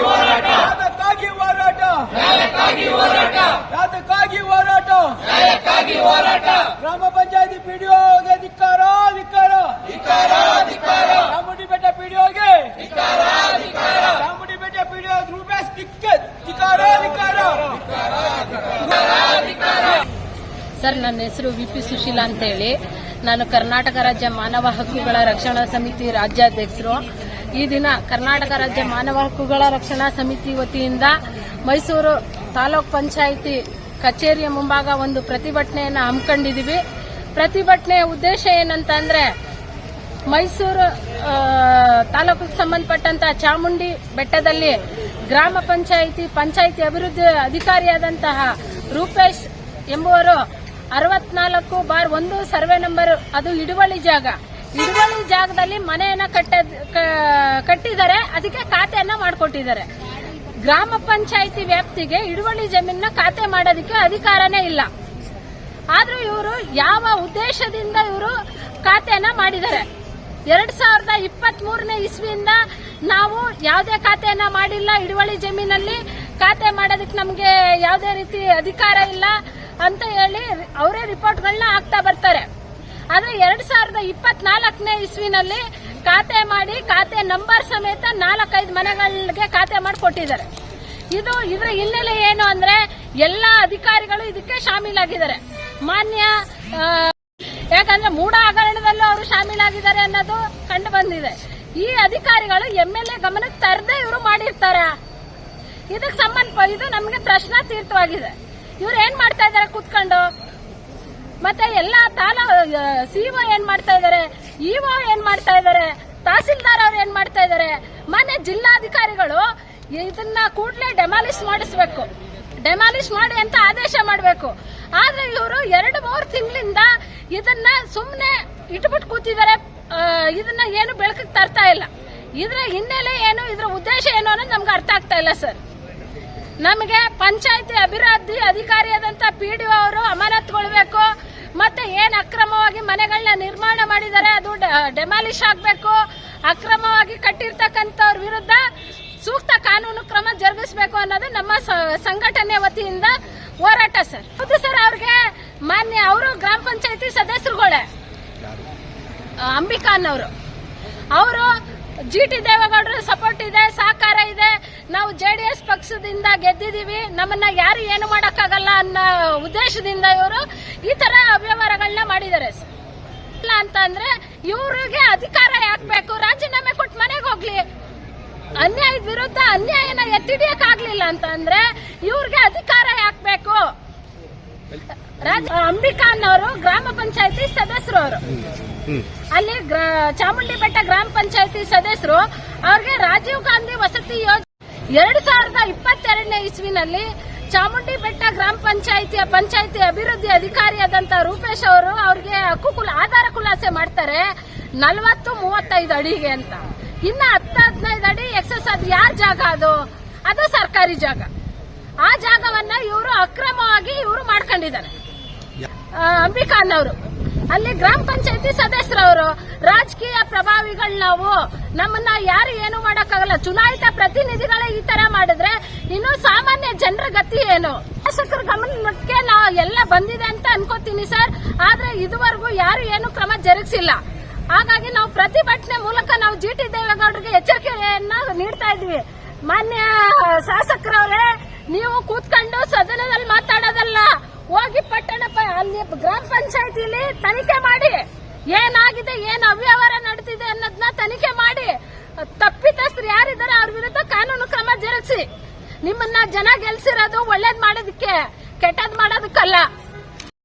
ಹೋರಾಟ ಅದಕ್ಕಾಗಿ ಹೋರಾಟ ಅದಕ್ಕಾಗಿ ಹೋರಾಟ ಅದಕ್ಕಾಗಿ ಹೋರಾಟ ಗ್ರಾಮ ಪಂಚಾಯತಿ ಪಿಡಿಒಗೆ ಧಿಕ್ಕಾರ ಧಿಕ್ಕಾರ ಚಾಮುಂಡಿ ಬೆಟ್ಟ ಪಿಡಿಒಗೆ ಚಾಮುಂಡಿ ಬೆಟ್ಟ ಪಿಡಿಒ ರೂಪೇಶ್ ಧಿಕ್ಕಾರ ಧಿಕ್ಕಾರ ಸರ್, ನನ್ನ ಹೆಸರು ವಿ ಪಿ ಸುಶೀಲಾ ಅಂತೇಳಿ. ನಾನು ಕರ್ನಾಟಕ ರಾಜ್ಯ ಮಾನವ ಹಕ್ಕುಗಳ ರಕ್ಷಣಾ ಸಮಿತಿ ರಾಜ್ಯಾಧ್ಯಕ್ಷರು. ಈ ದಿನ ಕರ್ನಾಟಕ ರಾಜ್ಯ ಮಾನವ ಹಕ್ಕುಗಳ ರಕ್ಷಣಾ ಸಮಿತಿ ವತಿಯಿಂದ ಮೈಸೂರು ತಾಲೂಕ್ ಪಂಚಾಯಿತಿ ಕಚೇರಿಯ ಮುಂಭಾಗ ಒಂದು ಪ್ರತಿಭಟನೆಯನ್ನು ಹಮ್ಮಿಕೊಂಡಿದ್ದೀವಿ. ಪ್ರತಿಭಟನೆಯ ಉದ್ದೇಶ ಏನಂತ ಅಂದ್ರೆ ಮೈಸೂರು ತಾಲೂಕಿಗೆ ಸಂಬಂಧಪಟ್ಟಂತ ಚಾಮುಂಡಿ ಬೆಟ್ಟದಲ್ಲಿ ಗ್ರಾಮ ಪಂಚಾಯಿತಿ ಪಂಚಾಯಿತಿ ಅಭಿವೃದ್ಧಿ ಅಧಿಕಾರಿಯಾದಂತಹ ರೂಪೇಶ್ ಎಂಬುವರು ಅರವತ್ನಾಲ್ಕು ಬಾರ್ ಒಂದು ಸರ್ವೆ ನಂಬರ್, ಅದು ಹಿಡುವಳಿ ಜಾಗ. ಹಿಡುವಳಿ ಜಾಗದಲ್ಲಿ ಮನೆಯನ್ನ ಕಟ್ಟ ಕಟ್ಟಿದ್ದಾರೆ, ಅದಕ್ಕೆ ಖಾತೆಯನ್ನ ಮಾಡಿಕೊಟ್ಟಿದ್ದಾರೆ. ಗ್ರಾಮ ಪಂಚಾಯಿತಿ ವ್ಯಾಪ್ತಿಗೆ ಹಿಡುವಳಿ ಜಮೀನ ಖಾತೆ ಮಾಡೋದಕ್ಕೆ ಅಧಿಕಾರನೇ ಇಲ್ಲ. ಆದ್ರೂ ಇವರು ಯಾವ ಉದ್ದೇಶದಿಂದ ಇವರು ಖಾತೆಯನ್ನ ಮಾಡಿದ್ದಾರೆ? ಎರಡ್ ಸಾವಿರದ ಇಪ್ಪತ್ತ್ ಮೂರನೇ ಇಸ್ವಿಯಿಂದ ನಾವು ಯಾವುದೇ ಖಾತೆಯನ್ನ ಮಾಡಿಲ್ಲ ಹಿಡುವಳಿ ಜಮೀನಲ್ಲಿ ಖಾತೆ ಮಾಡೋದಕ್ಕೆ ನಮಗೆ ಯಾವುದೇ ರೀತಿ ಅಧಿಕಾರ ಇಲ್ಲ. ಅಂತ ಹೇಳಿ ಅವರೇ ರಿಪೋರ್ಟ್ಗಳನ್ನ ಹಾಕ್ತಾ ಬರ್ತಾರೆ. ಆದ್ರೆ ಎರಡ್ ಸಾವಿರದ ಇಪ್ಪತ್ನಾಲ್ಕನೇ ಇಸ್ವಿನಲ್ಲಿ ಖಾತೆ ಮಾಡಿ, ಖಾತೆ ನಂಬರ್ ಸಮೇತ ನಾಲ್ಕೈದು ಮನೆಗಳಿಗೆ ಖಾತೆ ಮಾಡಿಕೊಟ್ಟಿದ್ದಾರೆ. ಇದು ಇದರ ಹಿನ್ನೆಲೆ ಏನು ಅಂದ್ರೆ ಎಲ್ಲಾ ಅಧಿಕಾರಿಗಳು ಇದಕ್ಕೆ ಶಾಮೀಲಾಗಿದ್ದಾರೆ. ಮಾನ್ಯ ಯಾಕಂದ್ರೆ ಮೂಢ ಹಗರಣದಲ್ಲೂ ಅವರು ಶಾಮೀಲಾಗಿದ್ದಾರೆ ಅನ್ನೋದು ಕಂಡು ಬಂದಿದೆ. ಈ ಅಧಿಕಾರಿಗಳು ಎಂ ಎಲ್ ಎ ಗಮನಕ್ಕೆ ತರದೇ ಇವರು ಮಾಡಿರ್ತಾರೆ. ಇದಕ್ಕೆ ಸಂಬಂಧ ಇದು ನಮಗೆ ಪ್ರಶ್ನಾತೀರ್ಥವಾಗಿದೆ ಇವ್ರು ಏನ್ ಮಾಡ್ತಾ ಇದಾರೆ ಕೂತ್ಕೊಂಡು? ಮತ್ತೆ ಎಲ್ಲ ತಾಲ ಸಿಒ ಏನ್ ಮಾಡ್ತಾ ಇದಾರೆ? ಇಒ ಏನ್ ಮಾಡ್ತಾ ಇದಾರೆ? ತಹಸೀಲ್ದಾರ್ ಅವ್ರು ಏನ್ ಮಾಡ್ತಾ ಇದಾರೆ? ಮನೆ ಜಿಲ್ಲಾಧಿಕಾರಿಗಳು ಇದನ್ನ ಕೂಡಲೇ ಡೆಮಾಲಿಷ್ ಮಾಡಿಸ್ಬೇಕು. ಡೆಮಾಲಿಷ್ ಮಾಡಿ ಅಂತ ಆದೇಶ ಮಾಡಬೇಕು. ಆದ್ರೆ ಇವರು ಎರಡು, ಮೂರು ತಿಂಗಳಿಂದ ಇದನ್ನ ಸುಮ್ಮನೆ ಇಟ್ಬಿಟ್ಟು ಕೂತಿದ್ದಾರೆ. ಇದನ್ನ ಏನು ಬೆಳಕಿಗೆ ತರ್ತಾ ಇಲ್ಲ. ಇದ್ರ ಹಿನ್ನೆಲೆ ಏನು, ಇದ್ರ ಉದ್ದೇಶ ಏನು ಅನ್ನೋದು ನಮ್ಗೆ ಅರ್ಥ ಆಗ್ತಾ ಇಲ್ಲ, ಸರ್. ನಮಗೆ ಪಂಚಾಯತಿ ಅಭಿವೃದ್ಧಿ ಅಧಿಕಾರಿಯಾದಂತ ಡಿ ಅವರು ಅಮಾನತ್ಗೊಳ್ಬೇಕು ಮತ್ತೆ ಏನ್ ಅಕ್ರಮವಾಗಿ ಮನೆಗಳನ್ನ ನಿರ್ಮಾಣ ಮಾಡಿದ್ದಾರೆ, ಅದು ಡೆಮಾಲಿಷ್ ಆಗಬೇಕು. ಅಕ್ರಮವಾಗಿ ಕಟ್ಟಿರ್ತಕ್ಕಂಥವ್ರ ವಿರುದ್ಧ ಸೂಕ್ತ ಕಾನೂನು ಕ್ರಮ ಜರುಗಿಸಬೇಕು ಅನ್ನೋದು ನಮ್ಮ ಸಂಘಟನೆ ವತಿಯಿಂದ ಹೋರಾಟ ಸರ್. ಹೌದು ಸರ್, ಅವ್ರಿಗೆ ಮಾನ್ಯ ಅವರು ಗ್ರಾಮ ಪಂಚಾಯತಿ ಸದಸ್ಯರುಗಳೇ. ಅಂಬಿಕಾನ್ ಅನ್ನೋರು ಅವರು ಜಿ ಟಿ ದೇವೇಗೌಡರ ಸಪೋರ್ಟ್ ಇದೆ, ಸಹಕಾರ ಇದೆ. ನಾವು ಜೆ ಡಿ ಎಸ್ ಪಕ್ಷದಿಂದ ಗೆದ್ದಿದೀವಿ. ನಮ್ಮನ್ನ ಯಾರು ಏನು ಮಾಡೋಕ್ಕಾಗಲ್ಲ ಅನ್ನೋ ಉದ್ದೇಶದಿಂದ ಇವರು ಈ ತರ ಅವ್ಯವಹಾರಗಳನ್ನ ಮಾಡಿದ್ದಾರೆ. ಇಲ್ಲ ಅಂತ ಅಂದ್ರೆ ಇವ್ರಿಗೆ ಅಧಿಕಾರ ಯಾಕಬೇಕು? ರಾಜೀನಾಮೆ ಕೊಟ್ಟು ಮನೆಗೆ ಹೋಗ್ಲಿ. ಅನ್ಯಾಯದ ವಿರುದ್ಧ ಅನ್ಯಾಯನ ಎತ್ತಿಡಿಯಕ್ ಆಗ್ಲಿಲ್ಲ ಅಂತ ಅಂದ್ರೆ ಇವ್ರಿಗೆ ಅಧಿಕಾರ ಯಾಕಬೇಕು? ಅಂಬಿಕಾ ಅನ್ನೋರು ಗ್ರಾಮ ಪಂಚಾಯತಿ ಸದಸ್ಯರು ಅವರು. ಅಲ್ಲಿ ಚಾಮುಂಡಿ ಬೆಟ್ಟ ಗ್ರಾಮ ಪಂಚಾಯತಿ ಸದಸ್ಯರು ಅವ್ರಿಗೆ ರಾಜೀವ್ ಗಾಂಧಿ ವಸತಿ ಯೋಜನೆ ಎರಡ್ ಸಾವಿರದ ಇಪ್ಪತ್ತೆರಡನೇ ಇಸ್ವಿನಲ್ಲಿ ಚಾಮುಂಡಿ ಬೆಟ್ಟ ಗ್ರಾಮ ಪಂಚಾಯತಿಯ ಪಂಚಾಯತಿ ಅಭಿವೃದ್ಧಿ ಅಧಿಕಾರಿಯಾದಂತ ರೂಪೇಶ್ ಅವರು ಅವ್ರಿಗೆ ಹಕ್ಕು ಕುಲ, ಆಧಾರ ಖುಲಾಸೆ ಮಾಡ್ತಾರೆ ನಲವತ್ತು ಮೂವತ್ತೈದು ಅಡಿಗೆ ಅಂತ. ಇನ್ನ ಹತ್ತು ಹದಿನೈದು ಅಡಿ ಎಕ್ಸಸ್ ಅದು ಯಾರ ಜಾಗ ಅದು? ಅದು ಸರ್ಕಾರಿ ಜಾಗ. ಆ ಜಾಗವನ್ನ ಇವರು ಅಕ್ರಮವಾಗಿ ಇವರು ಮಾಡ್ಕೊಂಡಿದ್ದಾರೆ. ಅಂಬಿಕಾನ್ ಅಂಬಿಕಾನವರು. ಅಲ್ಲಿ ಗ್ರಾಮ ಪಂಚಾಯತಿ ಸದಸ್ಯರವರು, ರಾಜಕೀಯ ಪ್ರಭಾವಿಗಳು ನಾವು. ನಮ್ಮನ್ನ ಯಾರು ಏನು ಮಾಡಕ್ಕಾಗಲ್ಲ. ಚುನಾಯಿತ ಪ್ರತಿನಿಧಿಗಳೇ ಈ ತರ ಮಾಡಿದ್ರೆ ಇನ್ನು ಸಾಮಾನ್ಯ ಜನರ ಗತಿ ಏನು? ಶಾಸಕರ ಗಮನಕ್ಕೆ ನಾವು ಎಲ್ಲ ಬಂದಿದೆ ಅಂತ ಅನ್ಕೋತೀನಿ ಸರ್. ಆದ್ರೆ ಇದುವರೆಗೂ ಯಾರು ಏನು ಕ್ರಮ ಜರುಗಿಸಿಲ್ಲ. ಹಾಗಾಗಿ ನಾವು ಪ್ರತಿಭಟನೆ ಮೂಲಕ ನಾವು ಜಿ ಟಿ ದೇವೇಗೌಡರಿಗೆ ಎಚ್ಚರಿಕೆಯನ್ನ ನೀಡ್ತಾ ಇದ್ವಿ. ಮಾನ್ಯ ಶಾಸಕರವರೇ, ನೀವು ಕೂತ್ಕೊಂಡು ಸದನದಲ್ಲಿ ಮಾತಾಡೋದಲ್ಲ. ಹೋಗಿ ಪಟ್ಟಣ ಅಲ್ಲಿ ಗ್ರಾಮ ಪಂಚಾಯತಿಲಿ ತನಿಖೆ ಮಾಡಿ. ಏನಾಗಿದೆ, ಏನ್ ಅವ್ಯವಹಾರ ನಡೆದಿದೆ ಅನ್ನೋದನ್ನ ತನಿಖೆ ಮಾಡಿ. ತಪ್ಪಿತಸ್ಥರು ಯಾರಿದ್ದಾರೆ, ಅವ್ರ ವಿರುದ್ಧ ಕಾನೂನು ಕ್ರಮ ಜರುಗಿಸಿ. ನಿಮ್ಮನ್ನ ಜನ ಗೆಲ್ಸಿರೋದು ಒಳ್ಳೇದ್ ಮಾಡೋದಕ್ಕೆ, ಕೆಟ್ಟದ್ ಮಾಡೋದಕ್ಕಲ್ಲ.